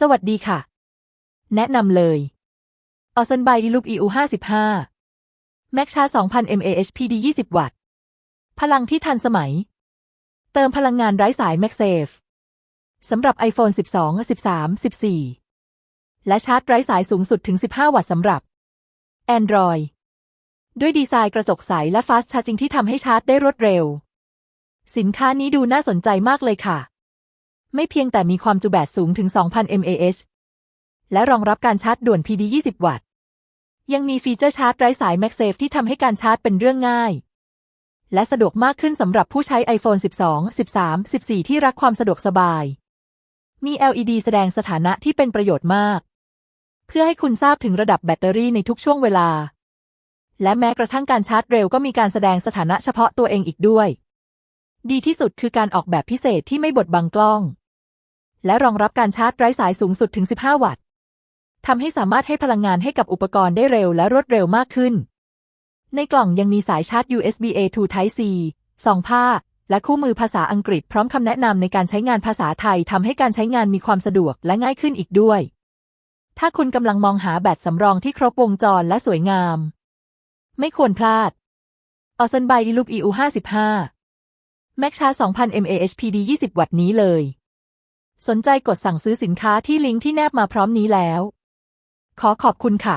สวัสดีค่ะ แนะนำเลยออซันไบดีลูป EU 55แม็กชา 2,000 mAh PD 20 วัตต์ พลังที่ทันสมัย เติมพลังงานไร้สาย MagSafe สำหรับ iPhone 12 13 14 และชาร์จไร้สายสูงสุดถึง 15 วัตต์สำหรับ Android ด้วยดีไซน์กระจกใสและ Fast Charging ที่ทำให้ชาร์จได้รวดเร็ว สินค้านี้ดูน่าสนใจมากเลยค่ะ ไม่เพียงแต่มีความจุแบตสูงถึง 2,000 mAh และรองรับการชาร์จด่วน PD 20 วัตต์ ยังมีฟีเจอร์ชาร์จไร้สาย MagSafe ที่ทำให้การชาร์จเป็นเรื่องง่าย และสะดวกมากขึ้นสำหรับผู้ใช้ iPhone 12 13 14 ที่รักความสะดวกสบาย มี LED แสดงสถานะที่เป็นประโยชน์มาก เพื่อให้คุณทราบถึงระดับแบตเตอรี่ในทุกช่วงเวลา และแม้กระทั่งการชาร์จเร็วก็มีการแสดงสถานะเฉพาะตัวเองอีกด้วย ดีที่สุดคือการออกแบบพิเศษที่ไม่บดบังกล้อง และรองรับการชาร์จไร้สายสูงสุดถึง 15 วัตต์ทำให้สามารถให้พลังงานให้กับอุปกรณ์ได้เร็วและรวดเร็วมากขึ้น ในกล่องยังมีสายชาร์จ USB A to Type C สองผ้า และคู่มือภาษาอังกฤษพร้อมคำแนะนำในการใช้งานภาษาไทยทำให้การใช้งานมีความสะดวกและง่ายขึ้นอีกด้วย ถ้าคุณกำลังมองหาแบตสำรองที่ครบวงจรและสวยงาม ไม่ควรพลาดออซันไบดีลูป EU 55 แม็กชา 2,000 mAh PD 20 วัตต์นี้เลย สนใจกดสั่งซื้อสินค้าที่ลิงก์ที่แนบมาพร้อมนี้แล้ว ขอขอบคุณค่ะ